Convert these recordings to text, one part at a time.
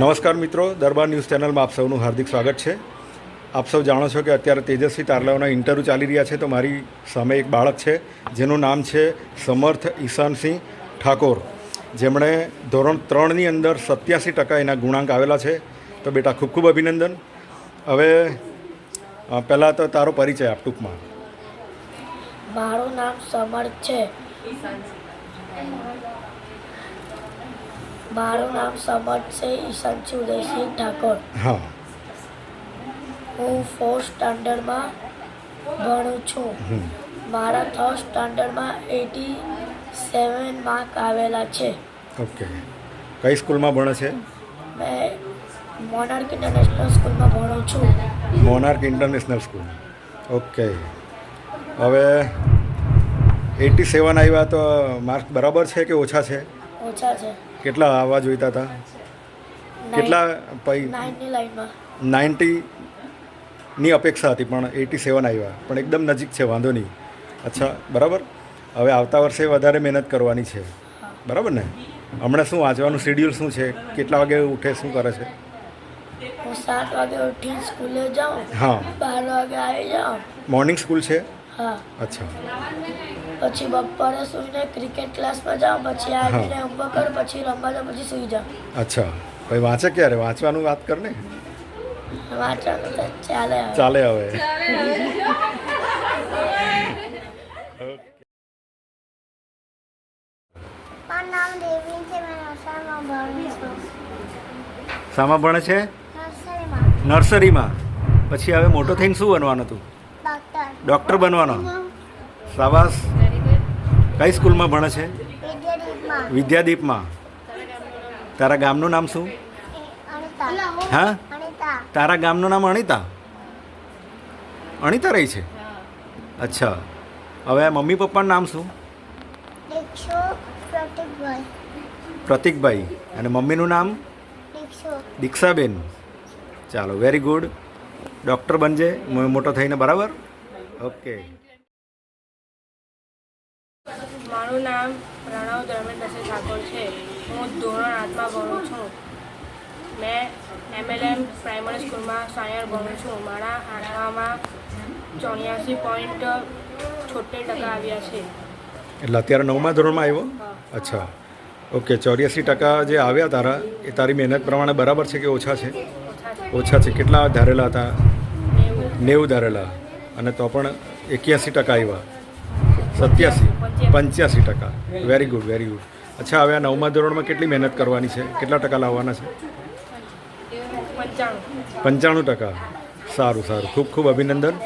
નમસ્કાર મિત્રો, દરબાર ન્યૂઝ ચેનલમાં આપ સૌનું હાર્દિક સ્વાગત છે. આપ સૌ જાણો છો કે અત્યારે તેજસ્વી તારલાઓના ઇન્ટરવ્યૂ ચાલી રહ્યા છે તો મારી સામે એક બાળક છે, જેનું નામ છે સમર્થ ઈશાનસિંહ ઠાકોર. જેમણે ધોરણ ત્રણની અંદર સત્યાસી ટકા એના ગુણાંક આવેલા છે. તો બેટા, ખૂબ ખૂબ અભિનંદન. હવે પહેલાં તો તારો પરિચય આપ ટૂંકમાં. મારું નામ સમર્થ છે. મારું નામ સમર્થ છે ઈશાંશુ ઉદયસિંહ ઠાકોર. હા. હું ફોર્થ સ્ટાન્ડર્ડમાં ભણું છું. મારા થર્ડ સ્ટાન્ડર્ડમાં એટી સેવન માર્ક આવેલા છે. ઓકે. કઈ સ્કૂલમાં ભણે છે? મેં મોનાર્ક ઇન્ટરનેશનલ સ્કૂલમાં ભણું છું. Monarch International School okay. હવે એટી સેવન આવ્યા તો માર્ક બરાબર છે કે ઓછા છે? ઓછા છે. કેટલા આવવા જોઈતા હતા? કેટલા પૈ નાઇનની નાઇન્ટીની અપેક્ષા હતી પણ એટી સેવન આવ્યા. પણ એકદમ નજીક છે વાંધો નહીં. અચ્છા બરાબર? હવે આવતા વર્ષે વધારે મહેનત કરવાની છે. બરાબર ને? હમણાં શું વાંચવાનું શેડ્યુલ શું છે? કેટલા વાગે ઉઠે શું કરે છે? હું સાત વાગે ઉઠીને સ્કૂલે જાઉં હા. બાર વાગે આવી જાઉં. મોર્નિંગ સ્કૂલ છે? હા. અચ્છા. પછી બપોરે સુઈને ક્રિકેટ ક્લાસમાં જાઉં પછી આવીને હોમવર્ક કરું પછી રમવા જાઉં પછી સુઈ જાઉં અચ્છા. ભાઈ વાંચે ક્યારે? વાંચવાનું વાત કર ને. વાંચવાનું તો ચાલે ચાલે હવે. શામાં ભણે છે? નર્સરીમાં. નર્સરીમાં. પછી હવે મોટો થઈને શું બનવાનું તું ડૉક્ટર. ડૉક્ટર બનવાનો? સાબાસ. કઈ સ્કૂલમાં ભણે છે? વિદ્યાદીપમાં. તારા ગામનું નામ શું? હા? તારા ગામનું નામ અણિતા? અણિતા રહી છે? અચ્છા. હવે મમ્મી પપ્પાનું નામ શું? પ્રતિકભાઈ. અને મમ્મીનું નામ? દીક્ષુ. દીક્ષાબેન. ચાલો વેરી ગુડ ડૉક્ટર બનજે. મોટો થઈને બરાબર? ઓકે મારું નામ પ્રણવ ધર્મેન્દ્રસિંહ ઠાકોર છે. હું ધોરણ આઠમાં ભણું છું. મેં એમએલએમ પ્રાઇમરી સ્કૂલમાં સાયર ભણું છું. મારા આઠમામાં ચોર્યાસી પોઈન્ટ છોતેર ટકા આવ્યા છે. એટલે અત્યારે નવમા ધોરણમાં આવ્યો? અચ્છા. ઓકે ચોર્યાસી ટકા જે આવ્યા તારા એ તારી મહેનત પ્રમાણે બરાબર છે કે ઓછા છે? ઓછા છે. કેટલા ધારેલા હતા? નેવું ધારેલા. અને તો પણ એક્યાસી ટકા આવ્યા. સત્યાસી. પંચ્યાસી. ટકા. વેરી ગુડ વેરી ગુડ અચ્છા હવે આ નવમા ધોરણમાં કેટલી મહેનત કરવાની છે? કેટલા ટકા લાવવાના છે? પંચાણું. ટકા. સારું સારું. ખૂબ ખૂબ અભિનંદન.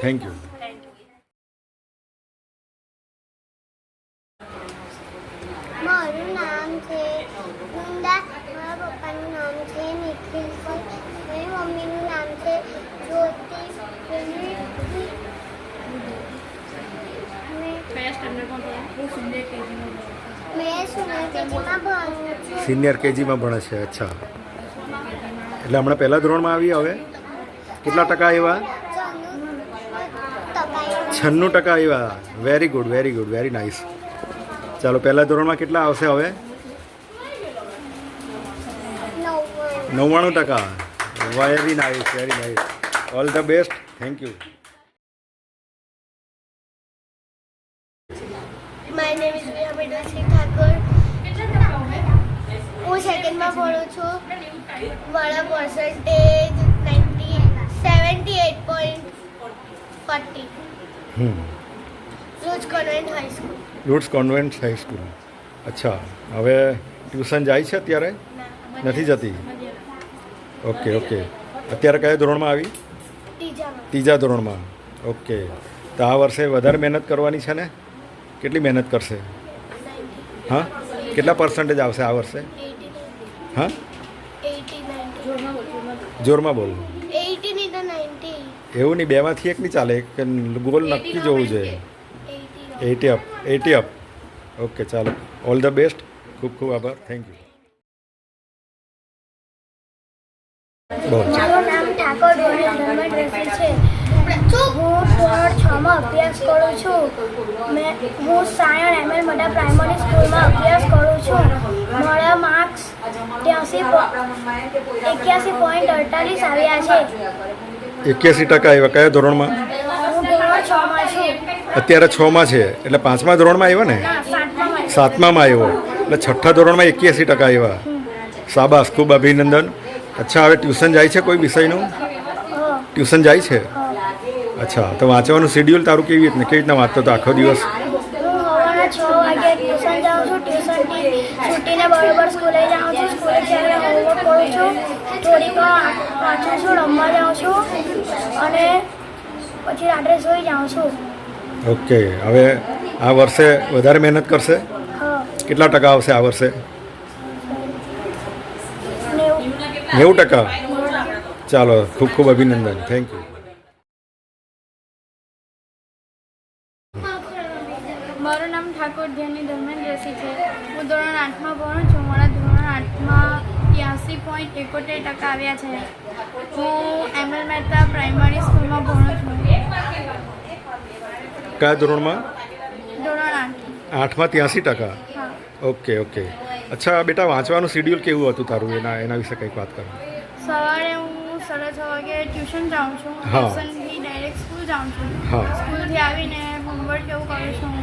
થેન્ક યુ મારું નામ છે કુંદા મારા પપ્પાનું નામ છે નિખિલસિંહ મારી મમ્મીનું નામ છે જ્યોતિ મેં કયા સ્ટાન્ડર્ડમાં ભણો હું સિનિયર કેજીમાં મેં સુનરકેજીમાં ભણું છું સિનિયર કેજીમાં ભણે છે, અચ્છા. એટલે હમણાં પહેલા ધોરણમાં આવી હવે? કેટલા ટકા આવ્યા? છન્નું ટકા આવ્યા. Very good very good very nice ચાલો, પહેલા ધોરણમાં કેટલા આવશે હવે? નવ્વાણું ટકા. Very nice very nice all the best thank you my name હું સેકન્ડમાં ભણું છું. મારા percentage ninety seventy eight point forty Rose convent high school roots convent high school અચ્છા. હવે ટ્યુશન જાય છે અત્યારે? નથી જતી? ઓકે ઓકે અત્યારે કયા ધોરણમાં આવી? ત્રીજા ધોરણમાં. ઓકે તો આ વર્ષે વધારે મહેનત કરવાની છે ને? કેટલી મહેનત કરશે? હા? કેટલા પર્સન્ટેજ આવશે આ વર્ષે? હા? જોરમાં બોલ. એવું નહીં બેમાંથી એક નહીં ચાલે એક ગોલ નક્કી જોવું જોઈએ. Eighty up eighty up. Okay ચાલો. All the best. ખૂબ ખૂબ આભાર. Thank you. બોલ. મારું નામ ઠાકોર છે. ધોરણ છમાં અભ્યાસ કરું છું. મેં હું સાયણ એમએલ મોટા પ્રાઇમરી સ્કૂલમાં અભ્યાસ કરું છું. મારા માર્ક્સ ત્યાંસી એક્યાસી પોઈન્ટ અડતાલીસ આવ્યા છે. એક્યાસી ટકા આવ્યા. કયા ધોરણમાં? અત્યારે છ. માં છે. એટલે પાંચમા ધોરણમાં આવ્યા ને? સાતમામાં આવ્યો. એટલે છઠ્ઠા ધોરણમાં એક્યાસી ટકા આવ્યા. શાબાશ. ખૂબ અભિનંદન. અચ્છા હવે ટ્યુશન જાય છે કોઈ વિષયનું? ટ્યુશન જાય છે? અચ્છા તો વાંચવાનું શેડ્યુલ તારું કેવી રીતને? કેવી રીતના વાંચતો તો આખો દિવસ? છ વાગે ટ્યુશન જાઉં છું ટ્યુશનથી છૂટીને બરોબર સ્કૂલે જાઉં છું. સ્કૂલે જ્યારે હોમવર્ક કરું છું થોડીક વાંચું છું રમવા જાઉં છું અને પછી રાત્રે સૂઈ જાઉં છું. ઓકે હવે આ વર્ષે વધારે મહેનત કરશે? કેટલા ટકા આવશે આ વર્ષે? નેવું. ટકા? ચાલો ખૂબ ખૂબ અભિનંદન. થેન્ક યુ મારું નામ ઠાકોર ધ્યાની ધર્મેન્દ્ર રસી છે. હું ધોરણ આઠમાં ભણું છું. મારા ધોરણ આઠમાં ત્યાંસી પોઈન્ટ એકોતેર ટકા આવ્યા છે. હું એમ એલ મહેતા પ્રાઇમરી સ્કૂલમાં ભણું છું. કયા ધોરણમાં? ધોરણ આઠ. આઠમાં ત્યાંસી ટકા? Okay okay. અચ્છા બેટા વાંચવાનું શેડ્યુલ કેવું હતું તારું? એના એના વિશે કંઈક વાત કરો. સવારે હું સાડા છ વાગે ટ્યુશન જાઉં છું. ટ્યુશનથી ડાયરેક્ટ સ્કૂલ જાઉં છું. હા. સ્કૂલથી આવીને હોમવર્ક એવું કરું છું.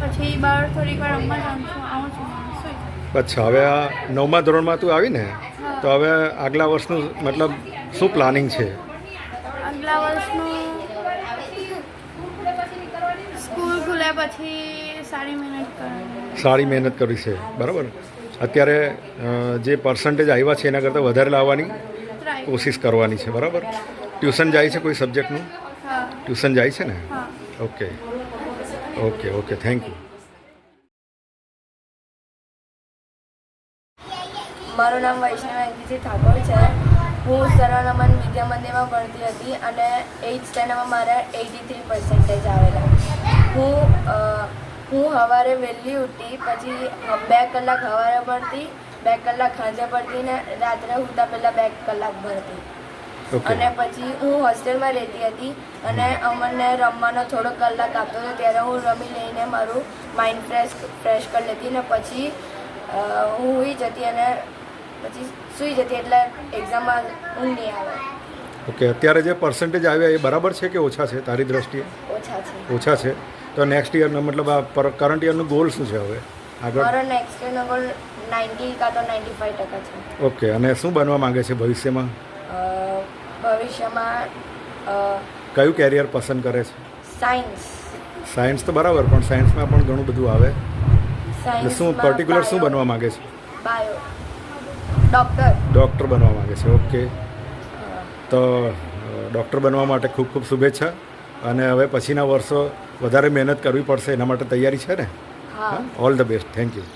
પછી બહાર થોડીક વાર રમવા જાઉં છું આવું છું અચ્છા હવે આ નવમા ધોરણમાં તું આવી ને તો હવે આગલા વર્ષનું મતલબ શું પ્લાનિંગ છે? આગલા વર્ષનું સ્કૂલ ખુલે પછી સારી મહેનત કરવાની. સારી મહેનત કરવી છે બરાબર? અત્યારે જે પર્સન્ટેજ આવ્યા છે એના કરતાં વધારે લાવવાની કોશિશ કરવાની છે બરાબર? ટ્યુશન જાય છે કોઈ સબ્જેક્ટનું ટ્યુશન જાય છે ને? Okay okay okay thank you મારું નામ વૈષ્ણવ અંકિતજી ઠાકોર છે. હું સર્વનમન વિદ્યા મંદિરમાં ભણતી હતી અને એઇટ સ્ટેન્ડર્ડમાં મારા એટી થ્રી પર્સન્ટેજ આવેલા. હું હું સવારે વહેલી ઉઠી, પછી બે કલાક સવારે ભણતી, બે કલાક સાંજે ભણતી ને રાત્રે ઉઠતા પહેલાં બે કલાક ભણતી. અને પછી હું હોસ્ટેલમાં રહેતી હતી અને અમને રમવાનો થોડો કલાક આપતો હતો ત્યારે હું રમી લઈને મારું માઇન્ડ ફ્રેશ ફ્રેશ કરી લેતી ને પછી હું સૂઈ જતી અને પછી સૂઈ જતી એટલે એક્ઝામમાં ઊંઘ નહીં આવે. ઓકે અત્યારે જે પર્સન્ટેજ આવ્યા એ બરાબર છે કે ઓછા છે તારી દ્રષ્ટિએ? ઓછા છે. ઓછા છે. તો નેક્સ્ટ યરનો મતલબ આ કરંટ યરનું ગોલ શું છે હવે? આગળ? મારો નેક્સ્ટ યરનો ગોલ નાઇન્ટી કાં તો નાઇન્ટી ફાઈવ ટકા છે. ઓકે અને શું બનવા માંગે છે ભવિષ્યમાં? ભવિષ્યમાં કયું કેરિયર પસંદ કરે છે? સાયન્સ સાયન્સ તો બરાબર પણ સાયન્સમાં પણ ઘણું બધું આવે. એટલે શું પર્ટિક્યુલર શું બનવા માંગે છે? બાયો ડૉક્ટર ડૉક્ટર બનવા માંગે છે ઓકે તો ડૉક્ટર બનવા માટે ખૂબ ખૂબ શુભેચ્છા. અને હવે પછીના વર્ષો વધારે મહેનત કરવી પડશે એના માટે તૈયારી છે ને? હા. All the best thank you